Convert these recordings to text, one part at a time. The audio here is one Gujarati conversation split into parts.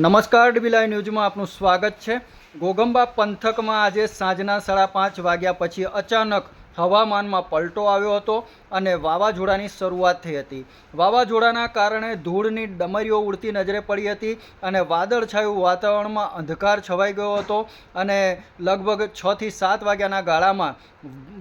નમસ્કાર ડીબીલાઈ ન્યૂઝમાં આપનું સ્વાગત છે. ગોગંબા પંથકમાં આજે સાંજના સાડા પાંચ વાગ્યા પછી અચાનક હવામાનમાં પલટો આવ્યો હતો અને વાવાઝોડાની શરૂઆત થઈ હતી. વાવાઝોડાના કારણે ધૂળની ડમરીઓ ઉડતી નજરે પડી હતી અને વાદળછાયું વાતાવરણમાં અંધકાર છવાઈ ગયો હતો અને લગભગ છથી સાત વાગ્યાના ગાળામાં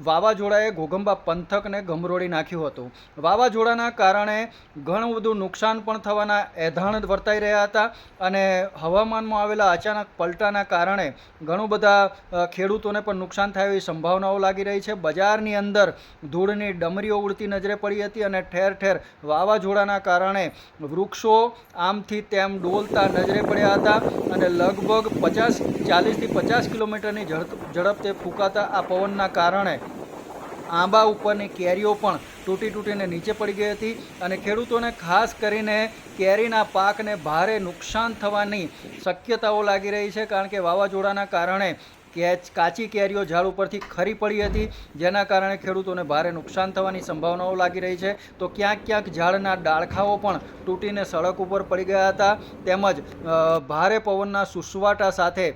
વાવાઝોડાએ ઘોઘંબા પંથકને ગમરોળી નાખ્યું હતું. વાવાઝોડાના કારણે ઘણું બધું નુકસાન પણ થવાના એધાણ વર્તાઈ રહ્યા હતા અને હવામાનમાં આવેલા અચાનક પલટાના કારણે ઘણું બધા ખેડૂતોને પણ નુકસાન થાય એવી સંભાવનાઓ લાગી રહી છે. બજારની અંદર ધૂળની ડમરીઓ ઉડતી નજરે પડી હતી અને ઠેર ઠેર વાવાઝોડાના કારણે વૃક્ષો આમથી તેમ ડોલતા નજરે પડ્યા હતા અને લગભગ પચાસ, ચાલીસથી પચાસ કિલોમીટરની ઝડપ, ઝડપથી ફૂંકાતા આ પવનના કારણે આંબા ઉપરની કેરીઓ પણ તૂટી તૂટીને નીચે પડી ગઈ હતી અને ખેડૂતોને ખાસ કરીને કેરીના પાકને ભારે નુકસાન થવાની શક્યતાઓ લાગી રહી છે કારણ કે વાવાઝોડાના કારણે કેચ કાચી કેરીઓ ઝાડ ઉપરથી ખરી પડી હતી. જેના કારણે ખેડૂતોને ભારે નુકસાન થવાની સંભાવનાઓ લાગી રહી છે. તો ક્યાંક ક્યાંક ઝાડના ડાળખાઓ પણ તૂટીને સડક ઉપર પડી ગયા હતા. તેમજ ભારે પવનના સુસવાટા સાથે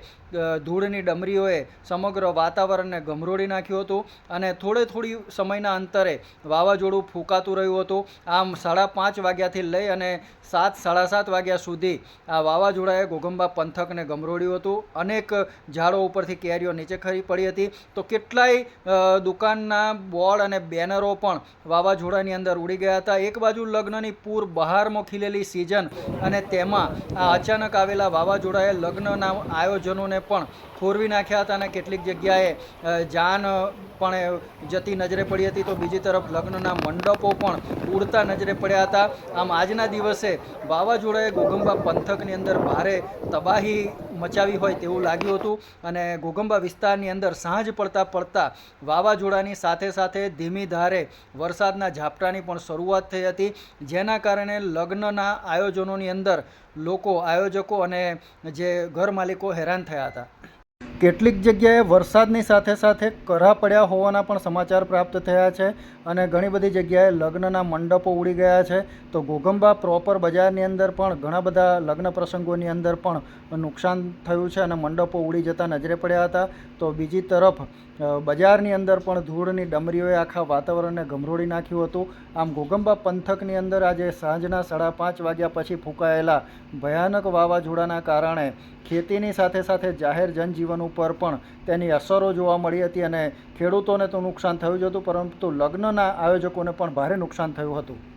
ધૂળની ડમરીઓએ સમગ્ર વાતાવરણને ગમરોડી નાખ્યું હતું અને થોડે થોડી સમયના અંતરે વાવાઝોડું ફૂંકાતું રહ્યું હતું. આમ સાડા પાંચ વાગ્યાથી લઈ અને સાત, સાડા સાત વાગ્યા સુધી આ વાવાઝોડાએ ગોગંબા પંથકને ગમરોડ્યું હતું. અનેક ઝાડો ઉપરથી કેરીઓ નીચે ખરી પડી હતી. તો કેટલાય દુકાનના બોર્ડ અને બેનરો પણ વાવાઝોડાની અંદર ઉડી ગયા હતા. એક બાજુ લગ્નની પૂર બહારમાં ખીલેલી સિઝન અને તેમાં આ અચાનક આવેલા વાવાઝોડાએ લગ્નના આયોજનોને પણ ખોરવી નાખ્યા હતા અને કેટલીક જગ્યાએ જાન પણ જતી નજરે પડી હતી. તો બીજી તરફ લગ્નના મંડપો પણ ઉડતા નજરે પડ્યા હતા. આમ આજના દિવસે વાવાઝોડાએ ગોગંબા પંથકની અંદર ભારે તબાહી મચાવી હોય તેવું લાગ્યું હતું અને ઘોગંબા વિસ્તારની અંદર સાંજ પડતા પડતા વાવાઝોડાની સાથે સાથે ધીમી ધારે વરસાદના ઝાપટાની પણ શરૂઆત થઈ હતી. જેના કારણે લગ્નના આયોજનોની અંદર લોકો, આયોજકો અને જે ઘર માલિકો હેરાન થયા હતા. કેટલીક જગ્યાએ વરસાદની સાથે સાથે કરા પડ્યા હોવાના પણ સમાચાર પ્રાપ્ત થયા છે અને ઘણી બધી જગ્યાએ લગ્નના મંડપો ઉડી ગયા છે. તો ઘોઘંબા પ્રોપર બજારની અંદર પણ ઘણા બધા લગ્ન પ્રસંગોની અંદર પણ નુકસાન થયું છે અને મંડપો ઉડી જતા નજરે પડ્યા હતા. તો બીજી તરફ બજારની અંદર પણ ધૂળની ડમરીઓએ આખા વાતાવરણને ગમરોળી નાખ્યું હતું. આમ ઘોઘંબા પંથકની અંદર આજે સાંજના સાડા પાંચ વાગ્યા પછી ફૂંકાયેલા ભયાનક વાવાઝોડાના કારણે ખેતીની સાથે સાથે જાહેર જનજીવન ઉપર પણ તેની અસરો જોવા મળી હતી અને ખેડૂતોને તો નુકસાન થયું જ હતું, પરંતુ લગ્નના આયોજકોને પણ ભારે નુકસાન થયું હતું.